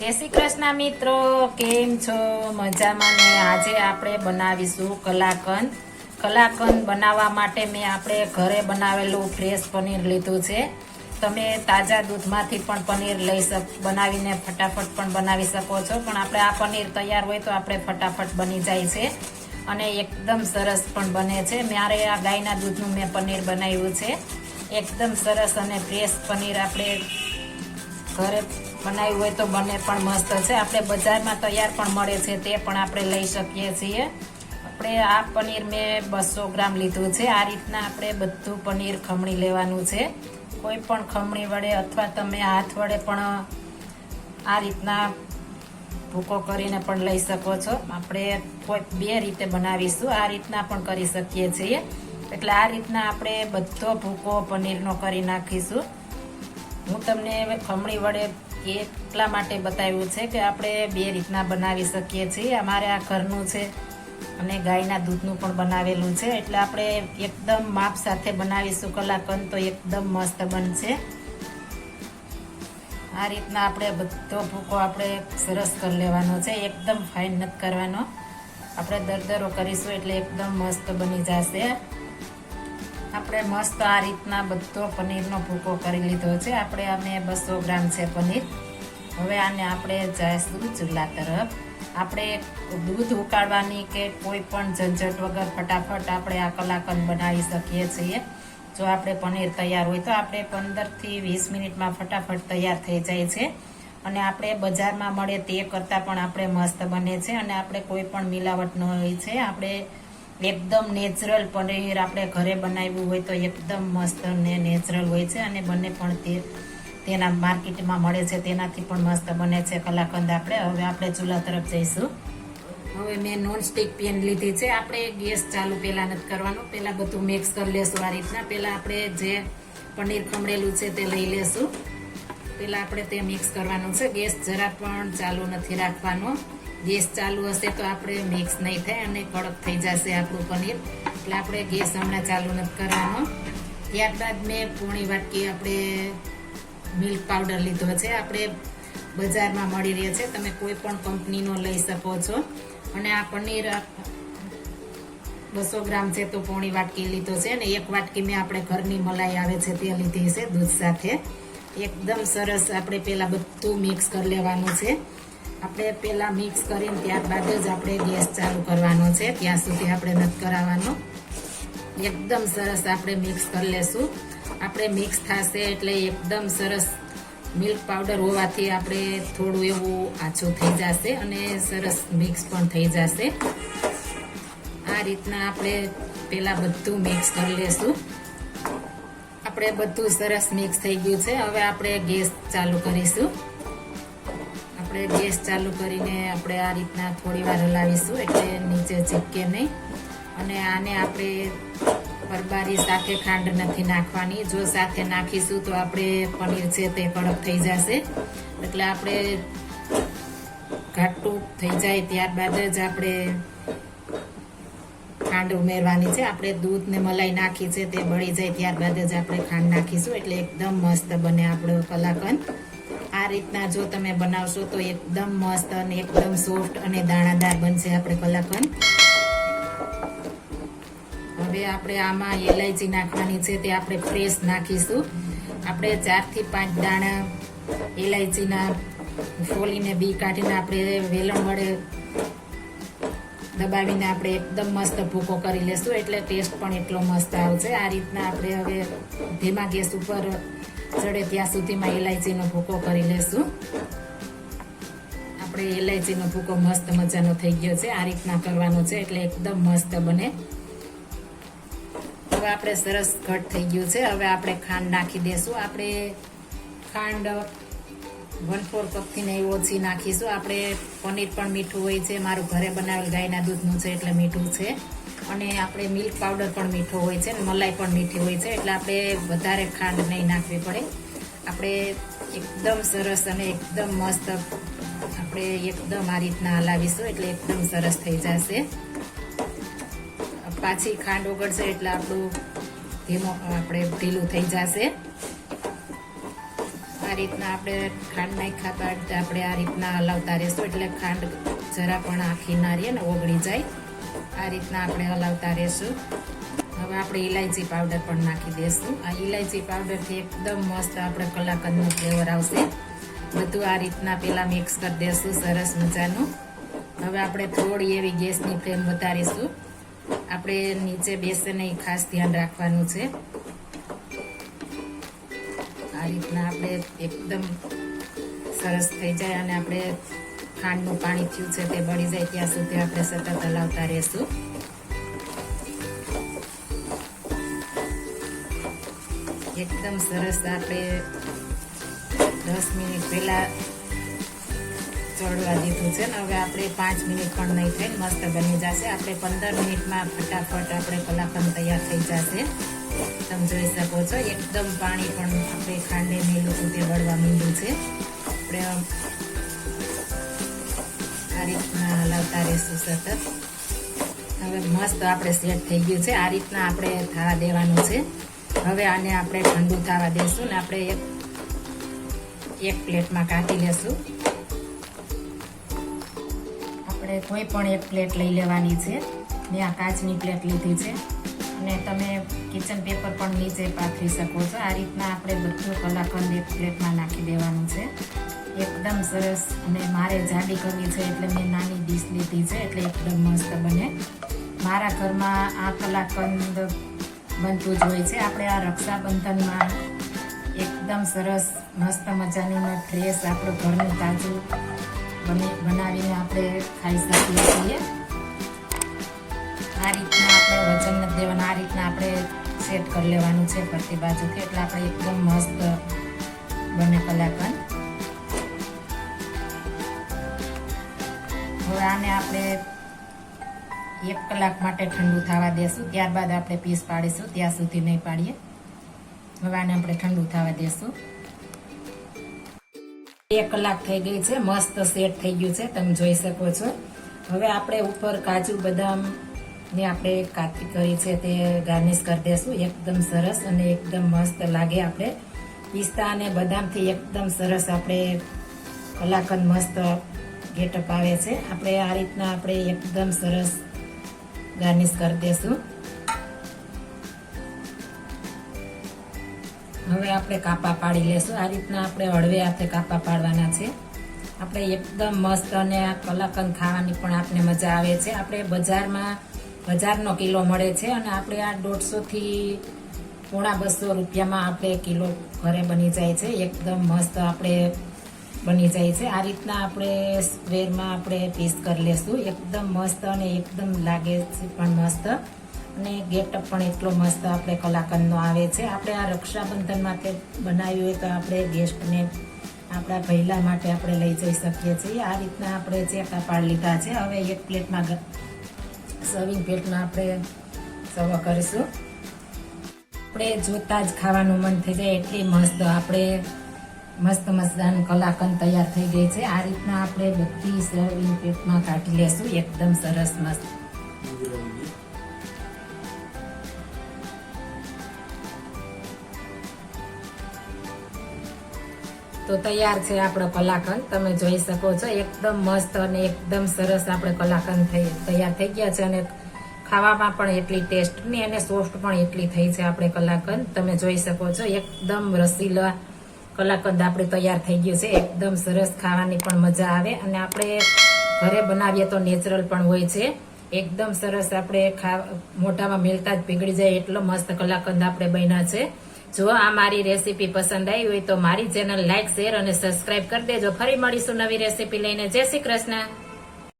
જય શ્રી કૃષ્ણ મિત્રો, કેમ છો? મજામાં ને? આજે આપણે બનાવીશું કલાકંદ. કલાકંદ બનાવવા માટે મેં આપણે ઘરે બનાવેલું ફ્રેશ પનીર લીધું છે. તમે તાજા દૂધમાંથી પણ પનીર લઈ શક, બનાવીને ફટાફટ પણ બનાવી શકો છો. પણ આપણે આ પનીર તૈયાર હોય તો આપણે ફટાફટ બની જાય છે. અને એકદમ સરસ પણ બને છે. મારે આ ગાયના દૂધનું મેં પનીર બનાવ્યું છે. એકદમ સરસ અને ફ્રેશ પનીર આપણે ઘરે બનાવ્યું હોય તો બને પણ મસ્ત છે. આપણે બજારમાં તૈયાર પણ મળે છે, તે પણ આપણે લઈ શકીએ છીએ. આપણે આ પનીર મેં બસો ગ્રામ લીધું છે. આ રીતના આપણે બધું પનીર ખમણી લેવાનું છે. કોઈ પણ ખમણી વડે અથવા તમે હાથ વડે પણ આ રીતના ભૂકો કરીને પણ લઈ શકો છો. આપણે કોઈ બે રીતે બનાવીશું. આ રીતના પણ કરી શકીએ છીએ. એટલે આ રીતના આપણે બધો ભૂકો પનીરનો કરી નાખીશું. હું તમને ખમણી વડે એટલા માટે બતાવ્યું છે કે આપણે બે રીતના બનાવી શકીએ છીએ. અમારે આ ઘરનું છે અને ગાયના દૂધનું પણ બનાવેલું છે. એટલે આપણે એકદમ માપ સાથે બનાવીશું કલાકંદ તો એકદમ મસ્ત બનશે. આ રીતના આપણે બધો ભૂકો આપણે સરસ કરી લેવાનો છે. એકદમ ફાઇન નથી કરવાનો. આપણે દરદરો કરીશું એટલે એકદમ મસ્ત બની જશે. આપણે મસ્ત આ રીતના બધો પનીરનો ભૂકો કરી લીધો છે. આપણે અમે બસો ગ્રામ છે પનીર. હવે આને આપણે જઈશું ચૂલા તરફ. આપણે દૂધ ઉકાળવાની કે કોઈ પણ ઝંઝટ વગર ફટાફટ આપણે આ કલાકંદ બનાવી શકીએ છીએ. જો આપણે પનીર તૈયાર હોય તો આપણે પંદરથી વીસ મિનિટમાં ફટાફટ તૈયાર થઈ જાય છે. અને આપણે બજારમાં મળે તે કરતાં પણ આપણે મસ્ત બને છે. અને આપણે કોઈ પણ મિલાવટ ન હોય છે. આપણે એકદમ નેચરલ પનીર આપણે ઘરે બનાવ્યું હોય તો એકદમ મસ્ત ને નેચરલ હોય છે અને બંને પણ તે તેના માર્કેટમાં મળે છે, તેનાથી પણ મસ્ત બને છે કલાકંદ આપણે. હવે આપણે ચૂલા તરફ જઈશું. હવે મેં નોનસ્ટિક પેન લીધી છે. આપણે ગેસ ચાલુ પહેલાં નથી કરવાનું. પહેલાં બધું મિક્સ કરી લેશું આ રીતના. પહેલાં આપણે જે પનીર ખમણેલું છે તે લઈ લેશું. પહેલાં આપણે તે મિક્સ કરવાનું છે. ગેસ જરા પણ ચાલુ નથી રાખવાનો. ગેસ ચાલુ હશે તો આપણે મિક્સ નહીં થાય અને કડક થઈ જશે આપણું પનીર. એટલે આપણે ગેસ હમણાં ચાલુ નથી કરવાનો. ત્યારબાદ મેં પોણી વાટકી આપણે મિલ્ક પાવડર લીધો છે. આપણે બજારમાં મળી રહે છે. તમે કોઈ પણ કંપનીનો લઈ શકો છો. અને આ પનીર બસો ગ્રામ છે તો પોણી વાટકી લીધો છે. અને એક વાટકી મેં આપણે ઘરની મલાઈ આવે છે તે લીધી છે દૂધ સાથે. એકદમ સરસ આપણે પહેલાં બધું મિક્સ કરી લેવાનું છે. આપણે પહેલાં મિક્સ કરીને ત્યારબાદ જ આપણે ગેસ ચાલુ કરવાનો છે. ત્યાં સુધી આપણે નથી કરાવવાનો. એકદમ સરસ આપણે મિક્સ કરી લેશું. આપણે મિક્સ થશે એટલે એકદમ સરસ મિલ્ક પાવડર હોવાથી આપણે થોડું એવું આછું થઈ જશે અને સરસ મિક્સ પણ થઈ જશે. આ રીતના આપણે પહેલાં બધું મિક્સ કરી લેશું. આપણે બધું સરસ મિક્સ થઈ ગયું છે. હવે આપણે ગેસ ચાલુ કરીશું. આપણે ગેસ ચાલુ કરીને આપણે આ રીતના થોડી વાર હલાવીશું એટલે નીચે ચીપકે નહીં. અને આને આપણે પરબારી સાથે ખાંડ નથી નાખવાની. જો સાથે નાખીશું તો આપણે પનીર છે તે કડક થઈ જશે. એટલે આપણે ઘાટું થઈ જાય ત્યારબાદ જ આપણે ખાંડ ઉમેરવાની છે. આપણે દૂધ ને મલાઈ નાખી છે તે બળી જાય ત્યારબાદ જ આપણે ખાંડ નાખીશું. એટલે એકદમ મસ્ત બને આપણો કલાકંદ. આ રીતના જો તમે બનાવશો તો એકદમ મસ્ત અને એકદમ સોફ્ટ અને દાણાદાર બનશે આપણે કલાકંદ હવે આપણે આમાં એલાયચી નાખવાની છે તે આપણે ફ્રેશ નાખીશું. આપણે ચારથી પાંચ દાણા એલાયચીના ફોલીને બી કાઢીને આપણે વેલણ વડે દબાવીને આપણે એકદમ મસ્ત ભૂકો કરી લેશું એટલે ટેસ્ટ પણ એટલો મસ્ત આવશે. આ રીતના આપણે હવે ધીમા ગેસ ઉપર ચડે ત્યાં સુધીમાં એલાયચીનો ભૂકો કરી લેશું. આપણે એલાયચીનો ભૂકો મસ્ત મજાનો થઈ ગયો છે, આ રીતના કરવાનો છે, એટલે એકદમ મસ્ત બને. હવે આપણે સરસ ઘટ થઈ ગયું છે, હવે આપણે ખાંડ નાખી દેશું. આપણે ખાંડ વન ફોર કપથી ને ઓછી નાખીશું. આપણે પનીર પણ મીઠું હોય છે, મારું ઘરે બનાવેલ ગાયના દૂધનું છે, એટલે મીઠું છે. અને આપણે મિલ્ક પાવડર પણ મીઠો હોય છે ને મલાઈ પણ મીઠી હોય છે. એટલે આપણે વધારે ખાંડ નહીં નાખવી પડે. આપણે એકદમ સરસ અને એકદમ મસ્ત આપણે એકદમ આ રીતના હલાવીશું એટલે એકદમ સરસ થઈ જશે. પાછી ખાંડ ઓગળશે એટલે આપણું ધીમો, આપણે ઢીલું થઈ જશે. આ રીતના આપણે ખાંડ નાખ્યા બાદ આપણે આ રીતના હલાવતા રહેશું એટલે ખાંડ જરા પણ આખી ના રહીએ ને ઓગળી જાય. આ રીતના આપણે હલાવતા રહેશું. હવે આપણે ઇલાયચી પાવડર પણ નાખી દઈશું આ ઇલાયચી પાવડરથી એકદમ મસ્ત આપણે કલાકંદનો ફ્લેવર આવશે. બધું આ રીતના પેલા મિક્સ કરી દઈશું સરસ મજાનું. હવે આપણે થોડી એવી ગેસની ફ્લેમ વધારીશું. આપણે નીચે બેસે નહીં ખાસ ધ્યાન રાખવાનું છે. આ રીતના આપણે એકદમ સરસ થઈ જાય અને આપણે ખાંડનું પાણી થયું છે તે બળી જાય ત્યાં સુધી આપણે સતત હલાવતા રહેશું. એકદમ સરસ આપણે દસ મિનિટ પહેલા ચડવા દીધું છે ને હવે આપણે પાંચ મિનિટ પણ નહીં થાય મસ્ત બની જશે. આપણે પંદર મિનિટમાં ફટાફટ આપણે કલાકંદ તૈયાર થઈ જશે. તમે જોઈ શકો છો, એકદમ પાણી પણ આપણે ખાંડે મેલું તે વળવા માંડ્યું છે. આપણે આ રીતના હલાવતા રહીશું સતત. હવે મસ્ત આપણે સેટ થઈ ગયું છે. આ રીતના આપણે થવા દેવાનું છે. હવે આને આપણે ઠંડુ થવા દેશું ને આપણે એક એક પ્લેટમાં કાઢી લેશું. આપણે કોઈ પણ એક પ્લેટ લઈ લેવાની છે. મેં આ કાચની પ્લેટ લીધી છે. અને તમે કિચન પેપર પણ નીચે પાથરી શકો છો. આ રીતના આપણે બધું કલાકંદ એક પ્લેટમાં નાખી દેવાનું છે. એકદમ સરસ અને મારે જાડી કરવી છે એટલે મેં નાની ડીશ લીધી છે એટલે એકદમ મસ્ત બને. મારા ઘરમાં આ કલાકંદ બનતું જ હોય છે. આપણે આ રક્ષાબંધનમાં એકદમ સરસ, મસ્ત મજાની ફ્રેશ આપણું ઘરનું તાજું બને, બનાવીને આપણે ખાઈ શકીએ છીએ. આ રીતના આપણે વજન નથી દેવાનું, આ રીતના આપણે સેટ કરી લેવાનું છે ફરતી બાજુથી. એટલે આપણે એકદમ મસ્ત બને કલાકંદ. હવે આને આપણે એક કલાક માટે ઠંડુ થવા દેશું. ત્યારબાદ આપણે પીસ પાડીશું. ત્યાં સુધી નહીં પાડીએ. હવે આને આપણે ઠંડુ થવા દેશું. એક કલાક થઈ ગઈ છે. મસ્ત સેટ થઈ ગયું છે. તમે જોઈ શકો છો. હવે આપણે ઉપર કાજુ બદામ ને આપણે કાતરી કરી છે તે ગાર્નિશ કરી દેશું. એકદમ સરસ અને એકદમ મસ્ત લાગે આપણે. પિસ્તા અને બદામથી એકદમ સરસ આપણે કલાકંદ મસ્ત ગેટઅપ આવે છે. આપણે આ રીતના આપણે એકદમ સરસ ગાર્નિશ કરી દેશું. હવે આપણે કાપા પાડી લેશું. આ રીતના આપણે હળવે હાથે કાપા પાડવાના છે. આપણે એકદમ મસ્ત અને કલાકંદ ખાવાની પણ આપણે મજા આવે છે. આપણે બજારમાં બજારનો કિલો મળે છે અને આપણે આ દોઢસોથી પોણા બસો રૂપિયામાં આપણે કિલો ઘરે બની જાય છે. એકદમ મસ્ત આપણે બની જાય છે. આ રીતના આપણે સ્ક્વેરમાં આપણે પીસ કરી લેશું. એકદમ મસ્ત અને એકદમ લાગે છે પણ મસ્ત. અને ગેટઅપ પણ એટલો મસ્ત આપણે કલાકંદનો આવે છે. આપણે આ રક્ષાબંધન માટે બનાવ્યું હોય તો આપણે ગેસ્ટને આપણા પહેલાં માટે આપણે લઈ જઈ શકીએ છીએ. આ રીતના આપણે ચેકા પાડ લીધા છે, હવે એક પ્લેટમાં સર્વિંગ પ્લેટમાં આપણે સર્વ કરીશું. આપણે જોતા જ ખાવાનું મન થઈ જાય, એટલી મસ્ત આપણે મસ્ત મસ્તનું કલાકંદ તૈયાર થઈ ગઈ છે. આ રીતના આપણે બધી સર્વિંગ પ્લેટમાં કાઢી લેશું. એકદમ સરસ મસ્ત. તો તૈયાર છે આપણો કલાકંદ. તમે જોઈ શકો છો, એકદમ મસ્ત અને એકદમ સરસ આપણે કલાકંદ થઈ, તૈયાર થઈ ગયા છે અને ખાવામાં પણ એટલી ટેસ્ટની અને સોફ્ટ પણ એટલી થઈ છે આપણે કલાકંદ. તમે જોઈ શકો છો, એકદમ રસીલા કલાકંદ આપણે તૈયાર થઈ ગયું છે. એકદમ સરસ ખાવાની પણ મજા આવે અને આપણે ઘરે બનાવીએ તો નેચરલ પણ હોય છે. એકદમ સરસ આપણે ખા, મોઢામાં મેલતા જ પીગળી જાય એટલો મસ્ત કલાકંદ આપણે બન્યા છે. જો આ મારી રેસીપી પસંદ આવી હોય તો મારી ચેનલ લાઈક, શેર અને સબસ્ક્રાઇબ કરી દેજો. ફરી મળીશું નવી રેસીપી લઈને. જય શ્રી કૃષ્ણ.